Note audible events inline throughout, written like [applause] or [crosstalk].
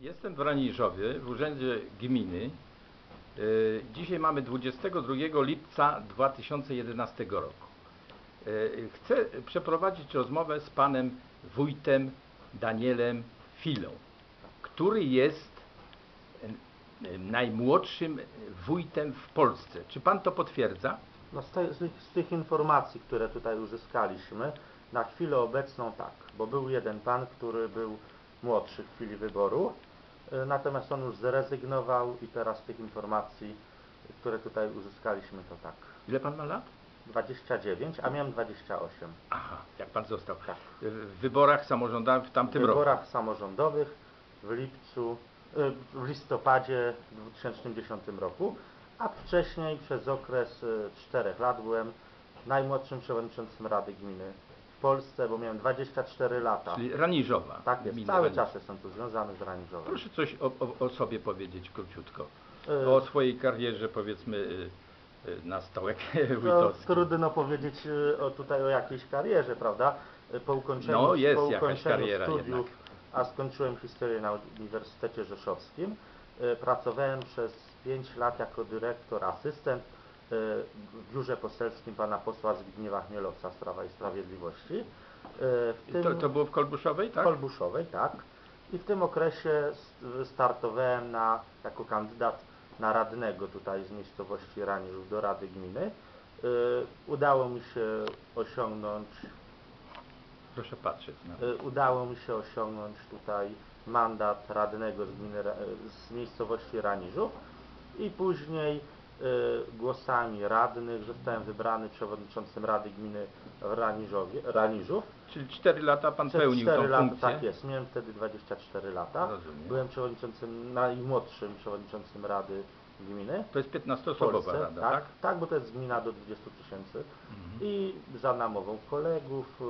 Jestem w Raniżowie, w Urzędzie Gminy. Y, Dzisiaj mamy 22 lipca 2011 roku. Y, Chcę przeprowadzić rozmowę z panem wójtem Danielem Filą, który jest najmłodszym wójtem w Polsce. Czy pan to potwierdza? No z, te, z, tych- z tych informacji, które tutaj uzyskaliśmy, na chwilę obecną tak, bo był jeden pan, który był młodszy w chwili wyboru, natomiast on już zrezygnował i teraz tych informacji, które tutaj uzyskaliśmy, to tak. Ile pan ma lat? 29, a miałem 28. Aha, jak pan został. Tak. W wyborach samorządowych w W tamtym roku. wyborach samorządowych w lipcu, y, w listopadzie 2010 roku, a wcześniej przez okres 4 lat byłem najmłodszym przewodniczącym Rady Gminy w Polsce, bo miałem 24 lata. Czyli Raniżowa. Tak jest, gmina cały Raniżów. czas jestem tu związany z Raniżowem. Proszę coś o, o, o sobie powiedzieć króciutko. Y, O swojej karierze powiedzmy y, y, na stołek [laughs] no, trudno powiedzieć y, o, tutaj o jakiejś karierze, prawda? Y, Po ukończeniu, No, jest po ukończeniu kariera studiów, jednak. a skończyłem historię na Uniwersytecie Rzeszowskim, pracowałem przez 5 lat jako dyrektor, asystent w biurze poselskim pana posła Zbigniewa Chmielowca z Prawa i Sprawiedliwości. W tym To, to było w Kolbuszowej, tak? Kolbuszowej, tak. I w tym okresie startowałem na, jako kandydat na radnego tutaj z miejscowości Raniżów do Rady Gminy. Y, udało mi się osiągnąć, Proszę patrzeć. No. udało mi się osiągnąć tutaj mandat radnego z, gminy, z miejscowości Raniżów i później głosami radnych zostałem wybrany przewodniczącym Rady Gminy w Raniżowie, Raniżów. Czyli 4 lata pan Przez pełnił tą 4 lata, funkcję. tak jest, miałem wtedy 24 lata. Rozumiem. Byłem przewodniczącym, najmłodszym przewodniczącym Rady Gminy. To jest w 15-osobowa Polsce, rada, tak, tak? tak, bo to jest gmina do 20 tysięcy. Mhm. I za namową kolegów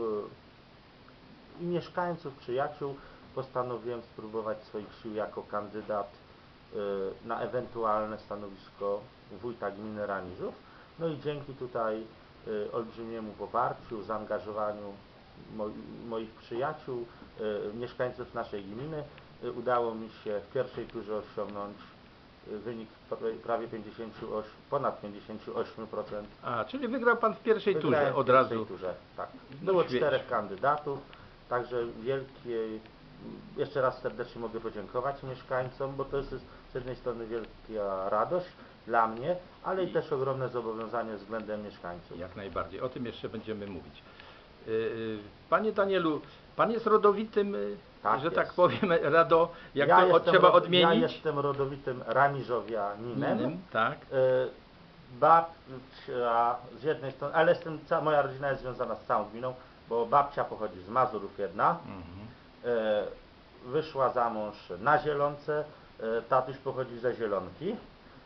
y, i mieszkańców, przyjaciół postanowiłem spróbować swoich sił jako kandydat y, na ewentualne stanowisko wójta gminy Raniżów. No i dzięki tutaj y, olbrzymiemu poparciu, zaangażowaniu moi, moich przyjaciół, y, mieszkańców naszej gminy, y, udało mi się w pierwszej turze osiągnąć y, wynik pra- prawie 58, ponad 58%. A, czyli wygrał pan w pierwszej Wygrałem turze w od pierwszej razu. Turze, tak. No Było świetnie. czterech kandydatów, także wielkie, jeszcze raz serdecznie mogę podziękować mieszkańcom, bo to jest z jednej strony wielka radość dla mnie, ale i też ogromne zobowiązanie względem mieszkańców. Jak najbardziej. O tym jeszcze będziemy mówić. Y, y, Panie Danielu, pan jest rodowitym, y, Tak że jest. tak powiem, [laughs] rado, jak ja to trzeba odmienić? Ja jestem rodowitym Raniżowianinem. Innym, tak. Babcia z jednej strony, ale jestem, ca- moja rodzina jest związana z całą gminą, bo babcia pochodzi z Mazurów jedna, Mhm. E, wyszła za mąż na Zielonce, e, tatuś pochodzi ze Zielonki.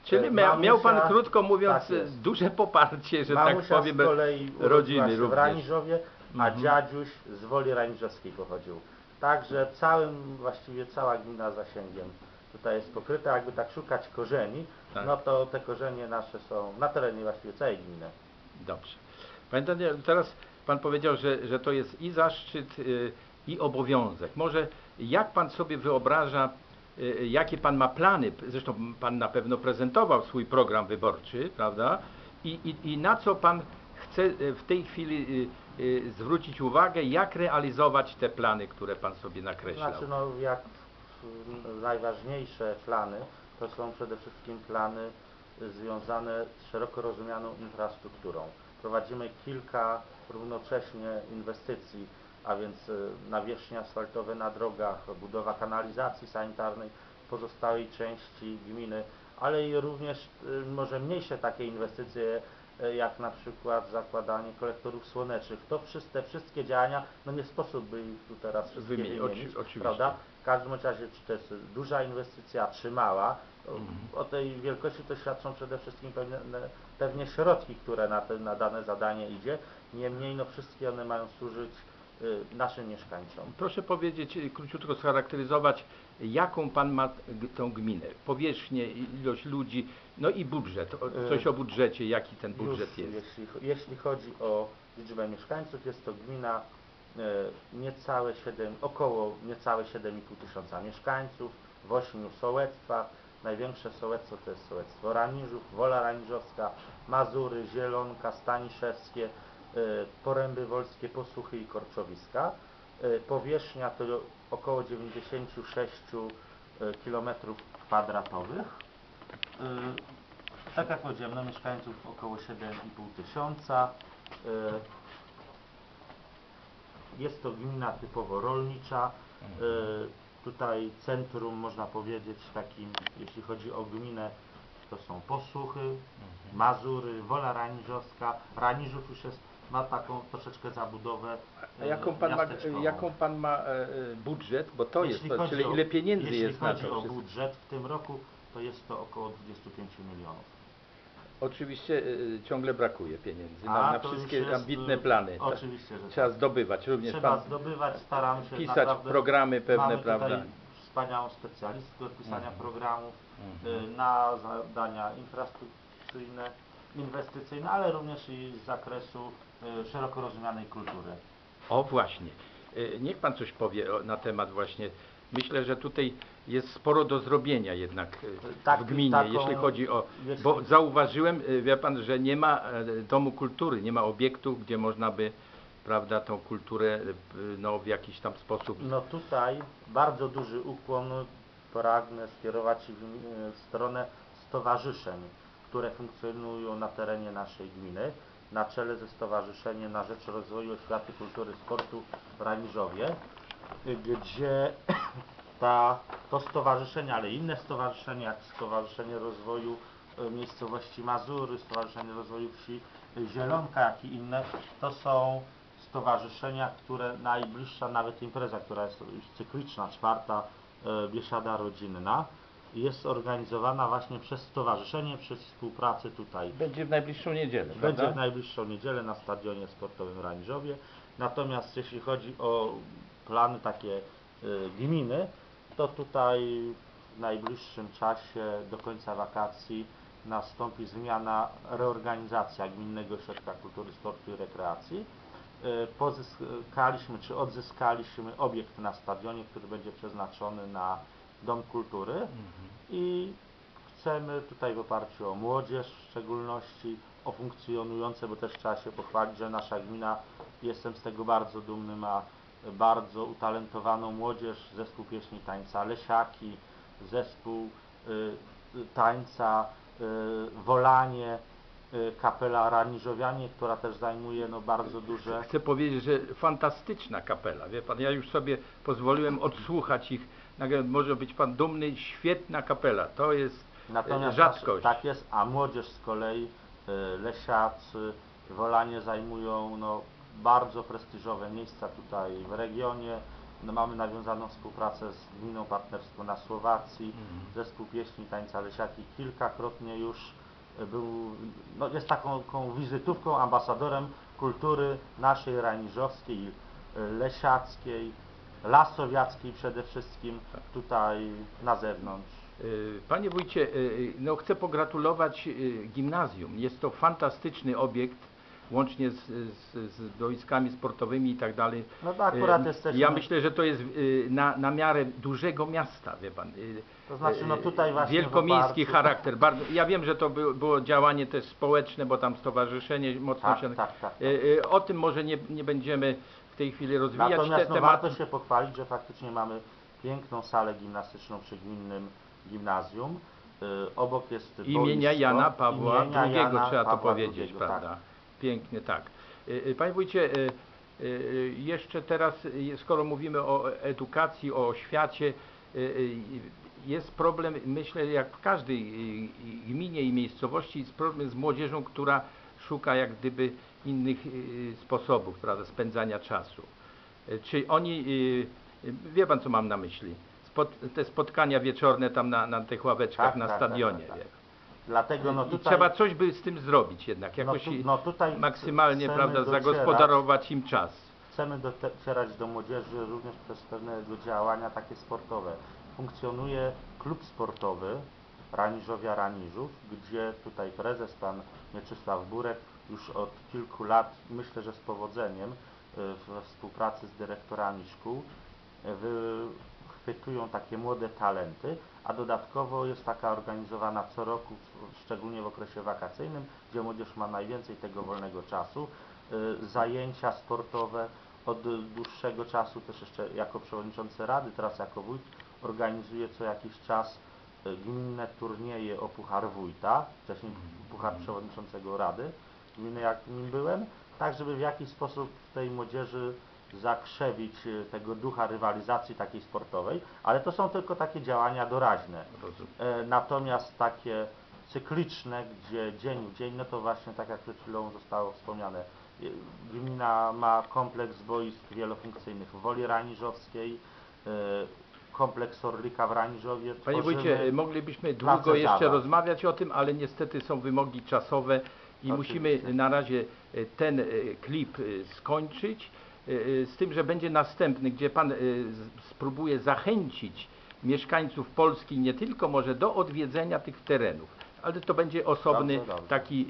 Czyli E, mia, miał pan, mamusia- krótko mówiąc, tak duże poparcie, że tak Mamusia powiem, z kolei rodziny się w. Raniżowie, a Mhm. dziadziuś z Woli Raniżowskiej pochodził. Także całym, właściwie cała gmina zasięgiem tutaj jest pokryta. Jakby tak szukać korzeni, Tak. no to te korzenie nasze są na terenie właściwie całej gminy. Dobrze. Panie Danielu, teraz pan powiedział, że, że to jest i zaszczyt, y, i obowiązek. Może jak pan sobie wyobraża, y, jakie pan ma plany? Zresztą pan na pewno prezentował swój program wyborczy, prawda? I, i, i na co pan chce y, w tej chwili y, zwrócić uwagę, jak realizować te plany, które pan sobie nakreślał? Znaczy, no jak najważniejsze plany, to są przede wszystkim plany związane z szeroko rozumianą infrastrukturą. Prowadzimy kilka równocześnie inwestycji, a więc y, nawierzchnie asfaltowe na drogach, budowa kanalizacji sanitarnej w pozostałej części gminy, ale i również y, może mniejsze takie inwestycje, y, jak na przykład zakładanie kolektorów słonecznych. To wszyscy, te wszystkie działania, no nie sposób by ich tu teraz wszystkie Wymienić, wymienić, oczy- oczywiście. prawda? W każdym razie, czy to jest duża inwestycja, czy mała, o- Mhm. o tej wielkości to świadczą przede wszystkim pewne, pewnie środki, które na, te, na dane zadanie idzie. Niemniej no wszystkie one mają służyć naszym mieszkańcom. Proszę powiedzieć, y, króciutko scharakteryzować, jaką pan ma tą gminę? Powierzchnię, ilość ludzi, no i budżet. O, Y, Coś o budżecie, jaki ten budżet Już, jest? Jeśli, jeśli chodzi o liczbę mieszkańców, jest to gmina e, niecałe 7, około niecałe 7,5 tysiąca mieszkańców w ośmiu sołectwach. Największe sołectwo to jest sołectwo Raniżów, Wola Raniżowska, Mazury, Zielonka, Staniszewskie, Poręby Wolskie, Posłuchy i Korczowiska. E, Powierzchnia to około 96 km kwadratowych. E, Tak jak powiedziałem, no mieszkańców około 7,5 tysiąca. E, Jest to gmina typowo rolnicza. E, Tutaj centrum można powiedzieć takim, jeśli chodzi o gminę, to są Posłuchy, Mazury, Wola Raniżowska. Raniżów już jest, ma taką troszeczkę zabudowę A jaką pan ma, miasteczkową. jaką pan ma e, e, budżet? Bo to Jeśli jest to, chodzi czyli o- ile pieniędzy jeśli jest na chodzi to o wszystko. budżet w tym roku, to jest to około 25 milionów. Oczywiście e, ciągle brakuje pieniędzy na, na to już wszystkie jest, ambitne y, plany. Tak. Oczywiście, że Trzeba tak. zdobywać. Również Trzeba pan zdobywać, staramy się pisać naprawdę. programy pewne, Mamy prawda? tutaj wspaniałą specjalistkę od pisania Mhm. programów y, na zadania infrastrukcyjne, inwestycyjne, ale również i z zakresu szeroko rozumianej kultury. O właśnie. E, Niech pan coś powie na temat właśnie. Myślę, że tutaj jest sporo do zrobienia jednak e, Tak, w gminie, taką- jeśli chodzi o. Bo zauważyłem, wie pan, że nie ma e, domu kultury, nie ma obiektu, gdzie można by prawda, tą kulturę no, w jakiś tam sposób. No tutaj bardzo duży ukłon pragnę skierować w stronę stowarzyszeń, które funkcjonują na terenie naszej gminy. Na czele ze Stowarzyszeniem na Rzecz Rozwoju Oświaty, Kultury, Sportu w Raniżowie, gdzie [coughs] ta, to stowarzyszenie, ale inne stowarzyszenia, jak Stowarzyszenie Rozwoju e, Miejscowości Mazury, Stowarzyszenie Rozwoju Wsi Zielonka, jak i inne, to są stowarzyszenia, które najbliższa nawet impreza, która jest już cykliczna, czwarta e, biesiada rodzinna, jest organizowana właśnie przez stowarzyszenie, przez współpracę tutaj Będzie w najbliższą niedzielę, będzie prawda? w najbliższą niedzielę na stadionie sportowym Raniżowie. Natomiast jeśli chodzi o plany takie y, gminy, to tutaj w najbliższym czasie do końca wakacji nastąpi zmiana, reorganizacja Gminnego Ośrodka Kultury, Sportu i Rekreacji. Y, Pozyskaliśmy czy odzyskaliśmy obiekt na stadionie, który będzie przeznaczony na Dom Kultury Mhm. i chcemy tutaj w oparciu o młodzież w szczególności, o funkcjonujące, bo też trzeba się pochwalić, że nasza gmina, jestem z tego bardzo dumny, ma bardzo utalentowaną młodzież, zespół pieśni tańca Lesiaki, zespół y, y, tańca y, Wolanie, y, kapela Raniżowianie, która też zajmuje no, bardzo duże Chcę powiedzieć, że fantastyczna kapela. Wie pan, ja już sobie pozwoliłem odsłuchać ich. Nagle może być pan dumny, świetna kapela. To jest Natomiast e, rzadkość. Tak jest, a młodzież z kolei, y, lesiacy, wolanie zajmują no, bardzo prestiżowe miejsca tutaj w regionie. No, mamy nawiązaną współpracę z gminą partnerstwo na Słowacji. Mhm. Zespół pieśni tańca Lesiaki kilkakrotnie już y, był, no, jest taką, taką wizytówką, ambasadorem kultury naszej raniżowskiej, y, lesiackiej, lasowiackiej przede wszystkim tutaj na zewnątrz. Y, Panie wójcie, y, no chcę pogratulować y, gimnazjum. Jest to fantastyczny obiekt, łącznie z, z, z boiskami sportowymi i tak dalej. No to akurat Y, jesteśmy- Ja myślę, że to jest y, na, na miarę dużego miasta, wie pan. Y, To znaczy, no y, tutaj właśnie Wielkomiejski charakter. Bardzo, ja wiem, że to było, działanie też społeczne, bo tam stowarzyszenie mocno Tak, się... tak, tak, tak. Y, y, O tym może nie, nie będziemy w tej chwili rozwijać Natomiast te no, tematy. warto się pochwalić, że faktycznie mamy piękną salę gimnastyczną przy gminnym gimnazjum. Y, obok jest imienia boisko Jana Pawła imienia II, Jana trzeba to Pawła powiedzieć, II, prawda? Tak. Pięknie, tak. Y, y, Panie wójcie, jeszcze teraz, skoro mówimy o edukacji, o oświacie, jest problem, myślę, jak w każdej gminie i miejscowości, jest problem z młodzieżą, która szuka jak gdyby innych y, sposobów, prawda, spędzania czasu. Y, Czy oni, y, y, wie pan co mam na myśli? Te spotkania wieczorne tam na, na tych ławeczkach Tak, na tak, tak, stadionie. tak, tak. wie. Dlatego no I tutaj, trzeba coś by z tym zrobić jednak, no, jakoś tu, no tutaj maksymalnie prawda, docierać- zagospodarować im czas. Chcemy docierać do młodzieży również przez pewnego działania takie sportowe. Funkcjonuje klub sportowy Raniżowia Raniżów, gdzie tutaj prezes pan Mieczysław Burek już od kilku lat, myślę, że z powodzeniem, we współpracy z dyrektorami szkół e, wychwytują takie młode talenty, a dodatkowo jest taka organizowana co roku, szczególnie w okresie wakacyjnym, gdzie młodzież ma najwięcej tego wolnego czasu, e, zajęcia sportowe. Od dłuższego czasu też jeszcze jako przewodniczący rady, teraz jako wójt organizuję co jakiś czas gminne turnieje o Puchar Wójta, wcześniej Puchar Przewodniczącego Rady gminy, jak nim byłem, tak żeby w jakiś sposób tej młodzieży zakrzewić e, tego ducha rywalizacji takiej sportowej, ale to są tylko takie działania doraźne. Rozumiem. E, Natomiast takie cykliczne, gdzie dzień w dzień, no to właśnie tak jak przed chwilą zostało wspomniane, e, gmina ma kompleks boisk wielofunkcyjnych w Woli Raniżowskiej, e, kompleks Orlika w Raniżowie. Panie wójcie, moglibyśmy długo jeszcze rozmawiać o tym, ale niestety są wymogi czasowe i Oczywiście. musimy na razie e, ten e, klip e, skończyć. Z tym, że będzie następny, gdzie Pan spróbuje zachęcić mieszkańców Polski nie tylko może do odwiedzenia tych terenów, ale to będzie osobny Dobrze, dobrze. taki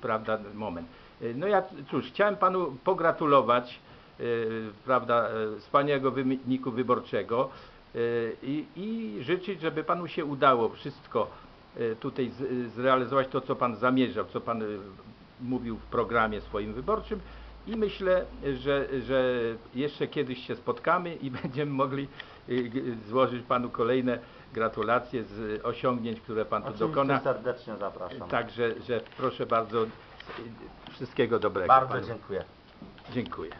prawda, moment. No ja cóż, chciałem Panu pogratulować prawda, wspaniałego wyniku wyborczego i, i życzyć, żeby Panu się udało wszystko e, tutaj z, zrealizować to, co Pan zamierzał, co Pan mówił w programie swoim wyborczym i myślę, że, że jeszcze kiedyś się spotkamy i [laughs] będziemy mogli złożyć Panu kolejne gratulacje z osiągnięć, które Pan tu Oczywiście dokona. serdecznie zapraszam. Także, że proszę bardzo, wszystkiego dobrego Bardzo panu. dziękuję. Dziękuję.